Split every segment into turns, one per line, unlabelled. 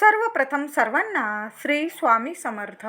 सर्वप्रथम सर्वांना श्री स्वामी समर्थ.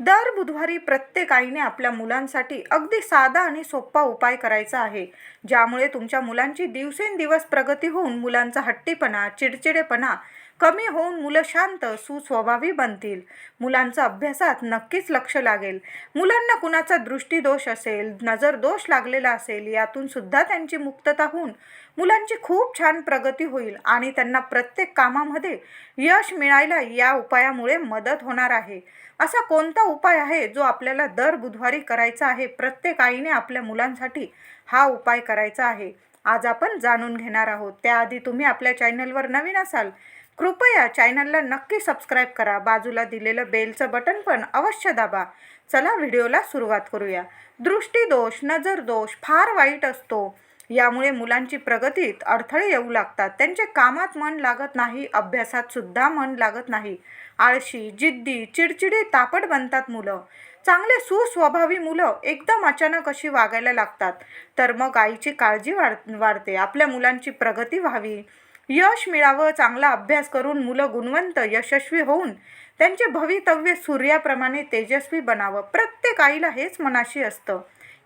दर बुधवारी प्रत्येक आईने आपल्या मुलांसाठी अगदी साधा आणि सोपा उपाय करायचा आहे. ज्यामुळे तुमच्या मुलांची दिवसेंदिवस प्रगती होऊन मुलांचा हट्टीपणा चिडचिडेपणा कमी होऊन मुलं शांत सुस्वभावी बनतील. मुलांचं अभ्यासात नक्कीच लक्ष लागेल. मुलांना कुणाचा दृष्टीदोष असेल नजर दोष लागलेला असेल यातून सुद्धा त्यांची मुक्तता होऊन मुलांची खूप छान प्रगती होईल आणि त्यांना प्रत्येक कामामध्ये यश मिळायला या उपायामुळे मदत होणार आहे. असा कोणता उपाय आहे जो आपल्याला दर बुधवारी करायचा आहे? प्रत्येक आईने आपल्या मुलांसाठी हा उपाय करायचा आहे. आज आपण जाणून घेणार आहोत. त्याआधी तुम्ही आपल्या चॅनलवर नवीन असाल कृपया चॅनलला नक्की सबस्क्राईब करा. बाजूला दिलेलं बेलचं बटन पण अवश्य दाबा. चला व्हिडिओला सुरुवात करूया. दृष्टीदोष नजर दोष फार वाईट असतो. यामुळे मुलांची प्रगतीत अडथळे येऊ लागतात. त्यांचे कामात मन लागत नाही अभ्यासात सुद्धा मन लागत नाही. आळशी जिद्दी चिडचिडे तापट बनतात मुलं. चांगले सुस्वभावी मुलं एकदम अचानक अशी वागायला लागतात. तर मग आईची काळजी वाढ वाढते. आपल्या मुलांची प्रगती व्हावी. यश मिळावं चांगला अभ्यास करून मुलं गुणवंत यशस्वी होऊन त्यांचे भवितव्य सूर्याप्रमाणे तेजस्वी बनावं. प्रत्येक आईला हेच मनाशी असतं.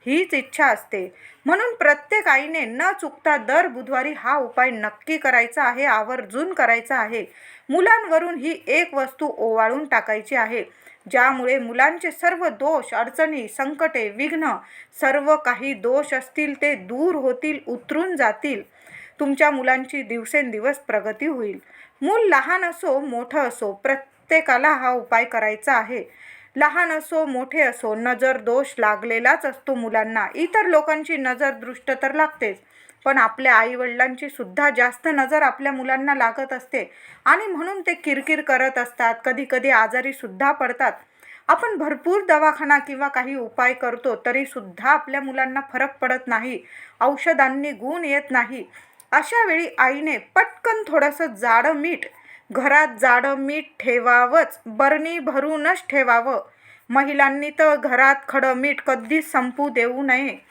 हीच इच्छा असते. म्हणून प्रत्येक आईने न चुकता दर बुधवारी हा उपाय नक्की करायचा आहे आवर्जून करायचा आहे. मुलांवरून ही एक वस्तू ओवाळून टाकायची आहे. ज्यामुळे मुलांचे सर्व दोष अडचणी संकटे विघ्न सर्व काही दोष असतील ते दूर होतील उतरून जातील. तुमच्या मुलांची दिवसेंदिवस प्रगती होईल. मूल लहान असो मोठं असो प्रत्येकाला हा उपाय करायचा आहे. लहान असो मोठे असो नजर दोष लागलेलाच असतो मुलांना. इतर लोकांची नजर दृष्ट तर लागतेच पण आपल्या आईवडिलांची सुद्धा जास्त नजर आपल्या मुलांना लागत असते. आणि म्हणून ते किरकिर करत असतात कधी कधी आजारी सुद्धा पडतात. आपण भरपूर दवाखाना किंवा काही उपाय करतो तरी सुद्धा आपल्या मुलांना फरक पडत नाही. औषधांनी गुण येत नाही. अशा वेळी आईने पटकन थोडंसं जाडं मीठ घरात जाडं मीठ ठेवावंच बरणी भरूनच ठेवावं. महिलांनी तर घरात खडं मीठ कधीच संपू देऊ नये.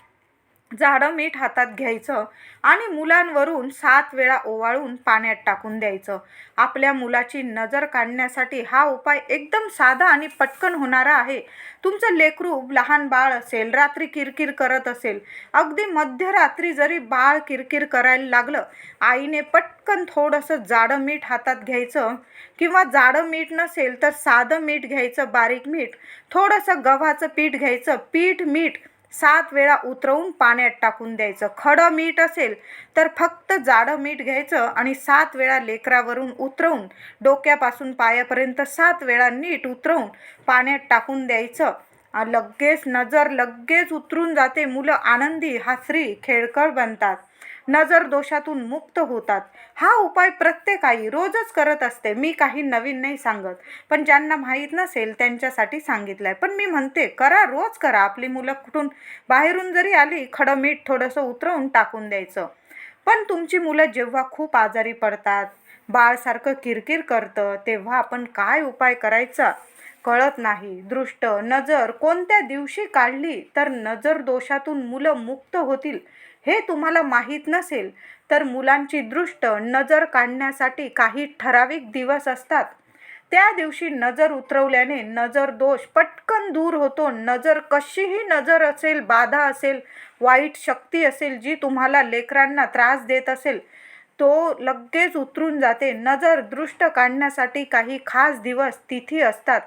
जाडं मीठ हातात घ्यायचं आणि मुलांवरून सात वेळा ओवाळून पाण्यात टाकून द्यायचं. आपल्या मुलाची नजर काढण्यासाठी हा उपाय एकदम साधा आणि पटकन होणारा आहे. तुमचं लेकरू लहान बाळ असेल रात्री किरकिर करत असेल अगदी मध्यरात्री जरी बाळ किरकिर करायला लागलं आईने पटकन थोडंसं जाडं मीठ हातात घ्यायचं किंवा जाडं मीठ नसेल तर साधं मीठ घ्यायचं बारीक मीठ थोडंसं गव्हाचं पीठ घ्यायचं पीठ मीठ सात वेळा उतरवून पाण्यात टाकून द्यायचं. खडं मीठ असेल तर फक्त जाडं मीठ घ्यायचं आणि सात वेळा लेकरावरून उतरवून डोक्यापासून पायापर्यंत सात वेळा नीट उतरवून पाण्यात टाकून द्यायचं. लगेच नजर लगेच उतरून जाते मुलं. आनंदी हासरी खेळकर बनतात. नजर दोषातून मुक्त होतात. हा उपाय प्रत्येक आई रोजच करत असते. मी काही नवीन नाही सांगत. पण ज्यांना माहीत नसेल त्यांच्यासाठी सांगितलं आहे पण मी म्हणते करा रोज करा. आपली मुलं कुठून बाहेरून जरी आली खडं मीठ थोडंसं उतरवून टाकून द्यायचं. पण तुमची मुलं जेव्हा खूप आजारी पडतात बाळसारखं किरकिर करतं तेव्हा आपण काय उपाय करायचा? कळत नाही. दृष्ट नजर कोणत्या दिवशी काढली तर नजर दोषातून मुलं मुक्त होतील? हे तुम्हाला माहीत नसेल तर मुलांची दृष्ट नजर काढण्यासाठी काही ठराविक दिवस असतात. त्या दिवशी नजर उतरवल्याने नजर दोष पटकन दूर होतो. नजर कशीही नजर असेल बाधा असेल वाईट शक्ती असेल जी तुम्हाला लेकरांना त्रास देत असेल तो लगेच उतरून जाते. नजर दृष्ट काढण्यासाठी काही खास दिवस तिथी असतात.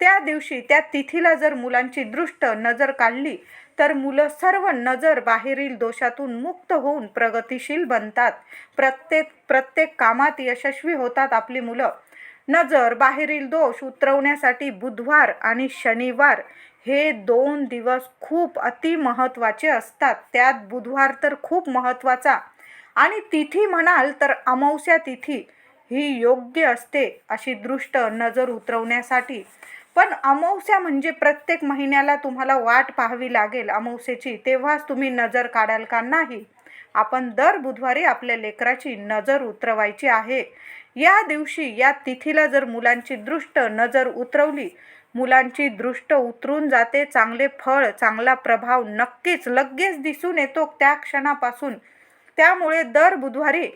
त्या दिवशी त्या तिथीला जर मुलांची दृष्ट नजर काढली तर मुलं सर्व नजर बाहेरील दोषातून मुक्त होऊन प्रगतिशील बनतात. प्रत्येक प्रत्येक कामात यशस्वी होतात आपली मुलं. नजर बाहेरील दोष उतरवण्यासाठी बुधवार आणि शनिवार हे दोन दिवस खूप अति महत्त्वाचे असतात. त्यात बुधवार तर खूप महत्त्वाचा. आणि तिथी म्हणाल तर अमावस्या तिथी ही योग्य असते अशी दृष्ट नजर उतरवण्यासाठी. पण अमावस्या म्हणजे प्रत्येक महिन्याला तुम्हाला वाट पाहावी लागेल अमावस्येची तेव्हाच तुम्ही नजर काढाल का नाही? आपण दर बुधवारी आपल्या लेकराची नजर उतरवायची आहे. या दिवशी या तिथीला जर मुलांची दृष्ट नजर उतरवली मुलांची दृष्ट उतरून जाते चांगले फळ चांगला प्रभाव नक्कीच लगेच दिसून येतो त्या क्षणापासून. त्यामुळे दर बुधवारी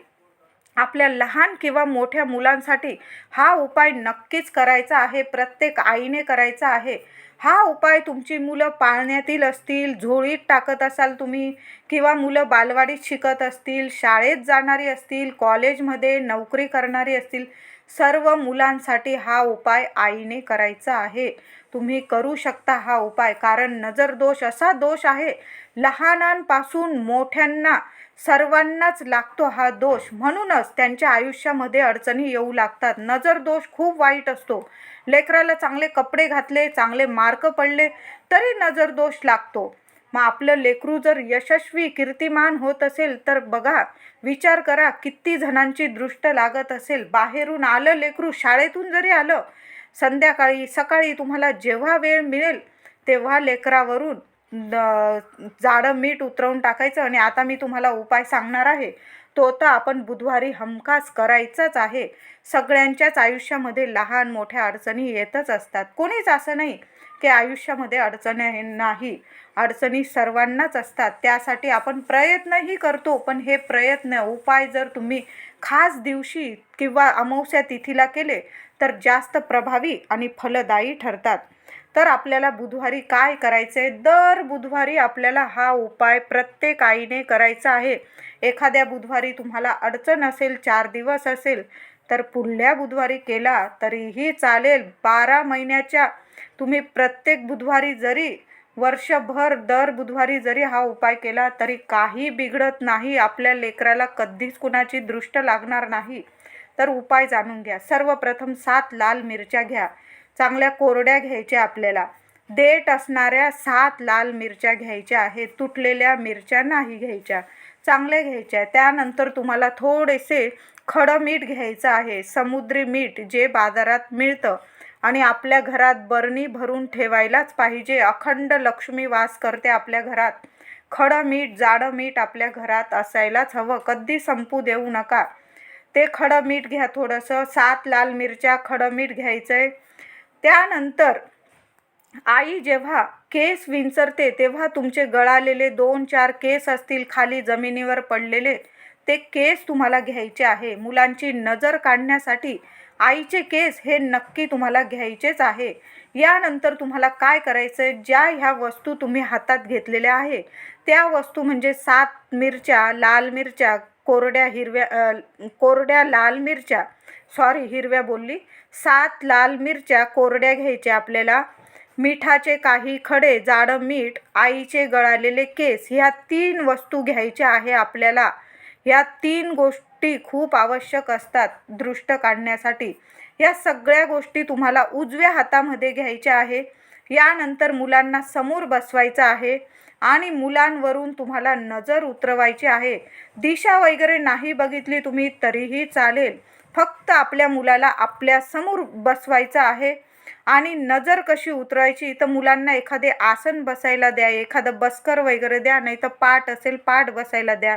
आपल्या लहान किंवा मोठ्या मुलांसाठी हा उपाय नक्कीच करायचा आहे प्रत्येक आईने करायचा आहे. हा उपाय तुमची मुलं पाळण्यातील असतील झोळीत टाकत असाल तुम्ही किंवा मुलं बालवाडीत शिकत असतील शाळेत जाणारी असतील कॉलेजमध्ये नोकरी करणारी असतील सर्व मुलांसाठी हा उपाय आईने करायचा आहे. तुम्ही करू शकता हा उपाय. कारण नजर दोष असा दोष आहे लहानांपासून मोठ्यांना सर्वांनाच लागतो हा दोष. म्हणूनच त्यांच्या आयुष्यामध्ये अडचणी येऊ लागतात. नजर दोष खूप वाईट असतो. लेकराला चांगले कपडे घातले चांगले मार्क पडले तरी नजर दोष लागतो. मग आपलं लेकरू जर यशस्वी कीर्तिमान होत असेल तर बघा विचार करा किती जणांची दृष्ट लागत असेल. बाहेरून आलं लेकरू शाळेतून जरी आलं संध्याकाळी सकाळी तुम्हाला जेव्हा वेळ मिळेल तेव्हा लेकरावरून जाडं मीठ उतरवून टाकायचं आणि आता मी तुम्हाला उपाय सांगणार आहे. तो तर आपण बुधवारी हमखास करायचाच आहे. सगळ्यांच्याच आयुष्यामध्ये लहान मोठ्या अडचणी येतच असतात. कोणीच असं नाही की आयुष्यामध्ये अडचणी नाही. अडचणी सर्वांनाच असतात. त्यासाठी आपण प्रयत्नही करतो पण हे प्रयत्न उपाय जर तुम्ही खास दिवशी किंवा अमावस्या तिथीला केले तर जास्त प्रभावी आणि फलदायी ठरतात. तर आपल्याला बुधवारी काय करायचं आहे दर बुधवारी आपल्याला हा उपाय प्रत्येक आईने करायचा आहे. एखाद्या बुधवारी तुम्हाला अडचण असेल चार दिवस असेल तर पुढल्या बुधवारी केला तरीही चालेल. बारा महिन्याच्या तुम्ही प्रत्येक बुधवारी जरी वर्षभर दर बुधवारी जरी हा उपाय केला तरी काही बिघडत नाही आपल्या लेकराला कधीच कुणाची दृष्ट लागणार नाही. तर उपाय जाणून घ्या. सर्वप्रथम सात लाल मिरच्या घ्या. चांगल्या कोरड्या घ्यायच्या आपल्याला. देठ असणाऱ्या सात लाल मिरच्या घ्यायच्या आहेत. तुटलेल्या मिरच्या नाही घ्यायच्या. चांगल्या घ्यायच्या त्यानंतर तुम्हाला थोडेसे खडं मीठ घ्यायचं आहे. समुद्री मीठ जे बाजारात मिळतं. आणि आपल्या घरात बरणी भरून ठेवायलाच पाहिजे. अखंड लक्ष्मी वास करते आपल्या घरात. खडं मीठ जाडं मीठ आपल्या घरात असायलाच हवं. कधी संपू देऊ नका. ते खडं मीठ घ्या थोडंसं. सात लाल मिरच्या खडं मीठ घ्यायचं आहे त्यानंतर आई जेव्हा केस विंचरते तेव्हा तुमचे गळालेले दोन चार केस असतील खाली जमिनीवर पडलेले ते केस तुम्हाला घ्यायचे आहे. मुलांची नजर काढण्यासाठी आईचे केस हे नक्की तुम्हाला घ्यायचेच आहे. यानंतर तुम्हाला काय करायचं आहे ज्या ह्या वस्तू तुम्ही हातात घेतलेल्या आहे त्या वस्तू म्हणजे सात मिरच्या लाल मिरच्या कोरड्या हिरव्या कोरड्या लाल मिरच्या. सॉरी हिरव्या बोलली. सात लाल मिरच्या कोरड्या घ्यायच्या आपल्याला. मिठाचे काही खडे जाडं मीठ आईचे गळालेले केस ह्या तीन वस्तू घ्यायच्या आहे आपल्याला. या तीन गोष्टी खूप आवश्यक असतात दृष्ट काढण्यासाठी. या सगळ्या गोष्टी तुम्हाला उजव्या हातामध्ये घ्यायच्या आहे. यानंतर मुलांना समोर बसवायचं आहे आणि मुलांवरून तुम्हाला नजर उतरवायची आहे. दिशा वगैरे नाही बघितली तुम्ही तरीही चालेल. फक्त आपल्या मुलाला आपल्यासमोर बसवायचं आहे. आणि नजर कशी उतरायची? तर मुलांना एखादे आसन बसायला द्या एखादं बस्कर वगैरे द्या नाही तर पाठ असेल पाठ बसायला द्या.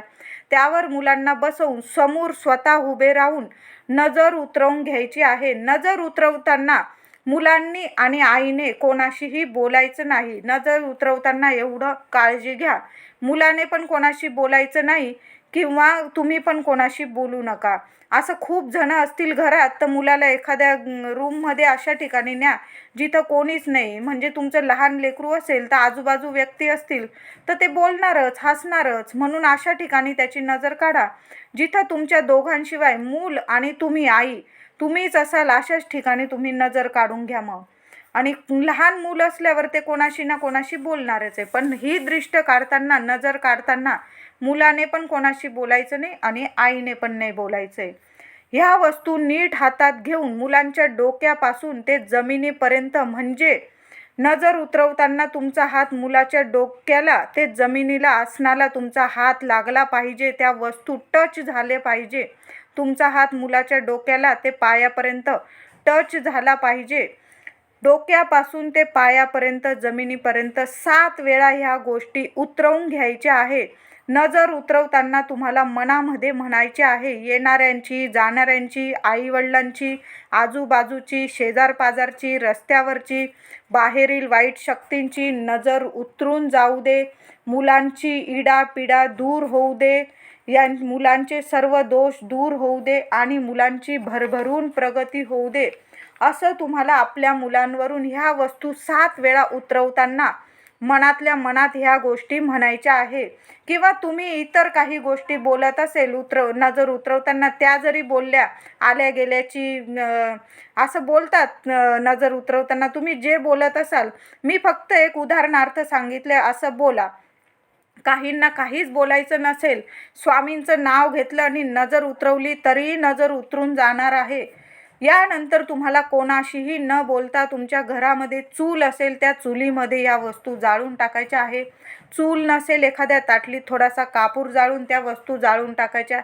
त्यावर मुलांना बसवून समोर स्वतः उभे राहून नजर उतरवून घ्यायची आहे. नजर उतरवताना मुलांनी आणि आईने कोणाशीही बोलायचं नाही. नजर उतरवताना एवढं काळजी घ्या. मुलाने पण कोणाशी बोलायचं नाही किंवा तुम्ही पण कोणाशी बोलू नका. असं खूप जणं असतील घरात तर मुलाला एखाद्या रूममध्ये अशा ठिकाणी न्या जिथं कोणीच नाही. म्हणजे तुमचं लहान लेकरू असेल तर आजूबाजू व्यक्ती असतील तर ते बोलणारच हसणारच. म्हणून अशा ठिकाणी त्याची नजर काढा जिथं तुमच्या दोघांशिवाय मूल आणि तुम्ही आई तुम्हीच असाल अशाच ठिकाणी तुम्ही नजर काढून घ्या मग. आणि लहान मूल असल्यावर ते कोणाशी ना कोणाशी बोलणारच आहे. पण ही दृष्ट काढताना नजर काढताना मुलाने पण कोणाशी बोलायचं नाही आणि आईने पण नाही बोलायचं आहे ह्या वस्तू नीट हातात घेऊन मुलांच्या डोक्यापासून ते जमिनीपर्यंत म्हणजे नजर उतरवताना तुमचा हात मुलाच्या डोक्याला ते जमिनीला आसनाला तुमचा हात लागला पाहिजे त्या वस्तू टच झाले पाहिजे. तुमचा हात मुलाच्या डोक्याला ते पायापर्यंत टच झाला पाहिजे. डोक्यापासून ते पायापर्यंत जमिनीपर्यंत सात वेळा ह्या गोष्टी उतरवून घ्यायच्या आहे नजर उतरवताना तुम्हाला मनामध्ये म्हणायचे आहे येणाऱ्यांची जाणाऱ्यांची आईवडिलांची आजूबाजूची शेजारपाजारची रस्त्यावरची बाहेरील वाईट शक्तींची नजर उतरून जाऊ दे. मुलांची इडापिडा दूर होऊ दे. या मुलांचे सर्व दोष दूर होऊ दे आणि मुलांची भरभरून प्रगती होऊ दे. असं तुम्हाला आपल्या मुलांवरून ह्या वस्तू सात वेळा उतरवताना मनातल्या मनात ह्या गोष्टी म्हणायच्या आहे. किंवा तुम्ही इतर काही गोष्टी बोलत असेल उतरव नजर उतरवताना त्या जरी बोलल्या आल्या गेल्याची असं बोलतात नजर उतरवताना तुम्ही जे बोलत असाल मी फक्त एक उदाहरणार्थ सांगितले असं बोला. काहींना काहीच बोलायचं नसेल स्वामींचं नाव घेतलं आणि नजर उतरवली तरीही नजर उतरून जाणार आहे. यानंतर तुम्हाला कोणाशीही न बोलता तुमच्या घरामध्ये चूल असेल त्या चुलीमध्ये या वस्तू जाळून टाकायच्या आहे. चूल नसेल एखाद्या ताटलीत थोडासा कापूर जाळून त्या वस्तू जाळून टाकायच्या.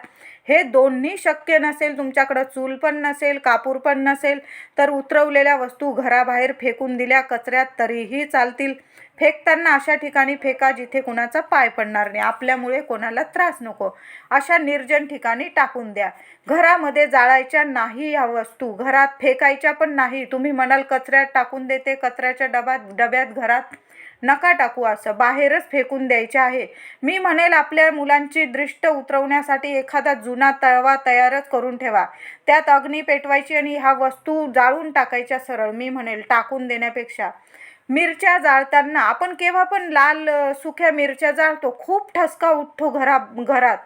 हे दोन्ही शक्य नसेल तुमच्याकडं चूल पण नसेल कापूर पण नसेल तर उतरवलेल्या वस्तू घराबाहेर फेकून दिल्या कचऱ्यात तरीही चालतील. फेकताना अशा ठिकाणी फेका जिथे कुणाचा पाय पडणार नाही. आपल्यामुळे कोणाला त्रास नको. अशा निर्जन ठिकाणी टाकून द्या. घरामध्ये जाळायच्या नाही या वस्तू. घरात फेकायच्या पण नाही. तुम्ही म्हणाल कचऱ्यात टाकून देते कचऱ्याच्या डब्यात डब्यात घरात नका टाकू असं. बाहेरच फेकून द्यायचे आहे. मी म्हणेल आपल्या मुलांची दृष्ट उतरवण्यासाठी एखादा जुना तवा तयारच करून ठेवा. त्यात अग्नी पेटवायची आणि ह्या वस्तू जाळून टाकायच्या सरळ. मी म्हणेल टाकून देण्यापेक्षा. मिरच्या जाळताना आपण केव्हा पण लाल सुक्या मिरच्या जाळतो खूप ठसका उठतो घरा घरात.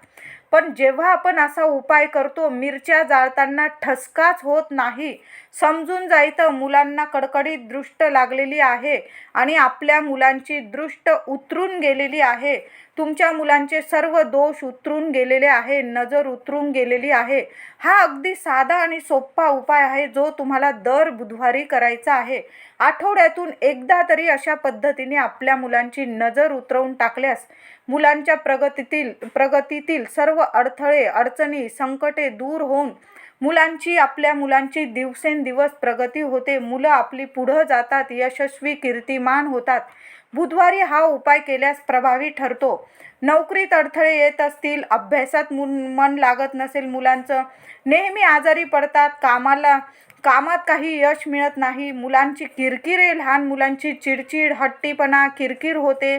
पण जेव्हा आपण असा उपाय करतो मिरच्या जाळताना ठसकाच होत नाही. समजून जायचं मुलांना कडकडीत दृष्ट लागलेली आहे आणि आपल्या मुलांची दृष्ट उतरून गेलेली आहे. तुमच्या मुलांचे सर्व दोष उतरून गेलेले आहे नजर उतरून गेलेली आहे. हा अगदी साधा आणि सोपा उपाय आहे जो तुम्हाला दर बुधवारी करायचा आहे. आठवड्यातून एकदा तरी अशा पद्धतीने आपल्या मुलांची नजर उतरवून टाकल्यास मुलांच्या प्रगतीतील प्रगतीतील सर्व अडथळे अडचणी संकटे दूर होऊन मुलांची आपल्या मुलांची दिवसेंदिवस प्रगती होते. मुलं आपली पुढं जातात यशस्वी कीर्तिमान होतात. बुधवारी हा उपाय केल्यास प्रभावी ठरतो. नोकरीत अडथळे येत असतील अभ्यासात मुन मन लागत नसेल मुलांचं. नेहमी आजारी पडतात कामाला कामात काही यश मिळत नाही. मुलांची किरकिरे लहान मुलांची चिडचिड हट्टीपणा किरकिर होते.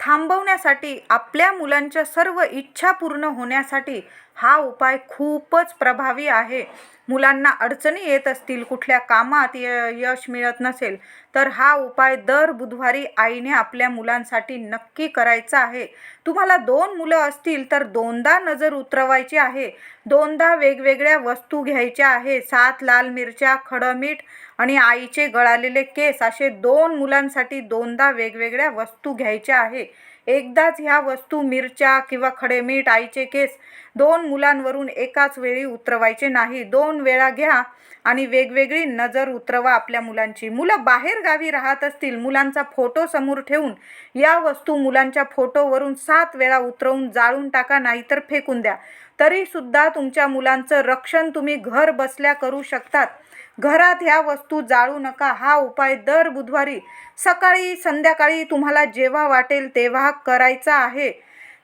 थांबवण्यासाठी आपल्या मुलांच्या सर्व इच्छा पूर्ण होण्यासाठी हा उपाय खूपच प्रभावी आहे. मुलांना अडचणी येत असतील कुठल्या कामात य यश मिळत नसेल तर हा उपाय दर बुधवारी आईने आपल्या मुलांसाठी नक्की करायचा आहे. तुम्हाला दोन मुलं असतील तर दोनदा नजर उतरवायची आहे. दोनदा वेगवेगळ्या वस्तू घ्यायच्या आहे. सात लाल मिरच्या खडं मीठ आणि आईचे गळालेले केस असे दोन मुलांसाठी दोनदा वेगवेगळ्या वस्तू घ्यायच्या आहे. एकदाच ह्या वस्तू मिरच्या किंवा खडे मीठ आईचे केस दोन मुलांवरून एकाच वेळी उतरवायचे नाही. दोन वेळा घ्या आणि वेगवेगळी नजर उतरवा आपल्या मुलांची. मुलं बाहेर गावी राहत असतील मुलांचा फोटो समोर ठेवून या वस्तू मुलांच्या फोटोवरून सात वेळा उतरवून जाळून टाका नाहीतर फेकून द्या. तरीसुद्धा तुमच्या मुलांचं रक्षण तुम्ही घर बसल्या करू शकतात. घरात ह्या वस्तू जाळू नका. हा उपाय दर बुधवारी सकाळी संध्याकाळी तुम्हाला जेव्हा वाटेल तेव्हा करायचा आहे.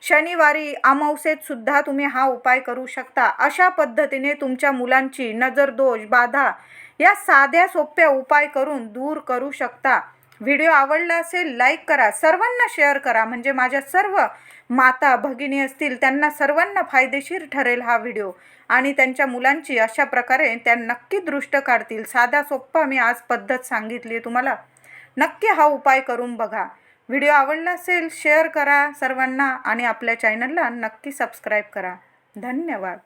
शनिवारी अमावसेत सुद्धा तुम्ही हा उपाय करू शकता. अशा पद्धतीने तुमच्या मुलांची नजर दोष बाधा या साध्या सोप्या उपाय करून दूर करू शकता. व्हिडिओ आवडला असेल लाईक करा. सर्वांना शेअर करा. म्हणजे माझ्या सर्व माता भगिनी असतील त्यांना सर्वांना फायदेशीर ठरेल हा व्हिडिओ. आणि त्यांच्या मुलांची अशा प्रकारे त्या नक्की दृष्ट काढतील. साधा सोप्पा मी आज पद्धत सांगितली आहे तुम्हाला. नक्की हा उपाय करून बघा. व्हिडिओ आवडला असेल शेअर करा सर्वांना आणि आपल्या चॅनलला नक्की सबस्क्राईब करा. धन्यवाद.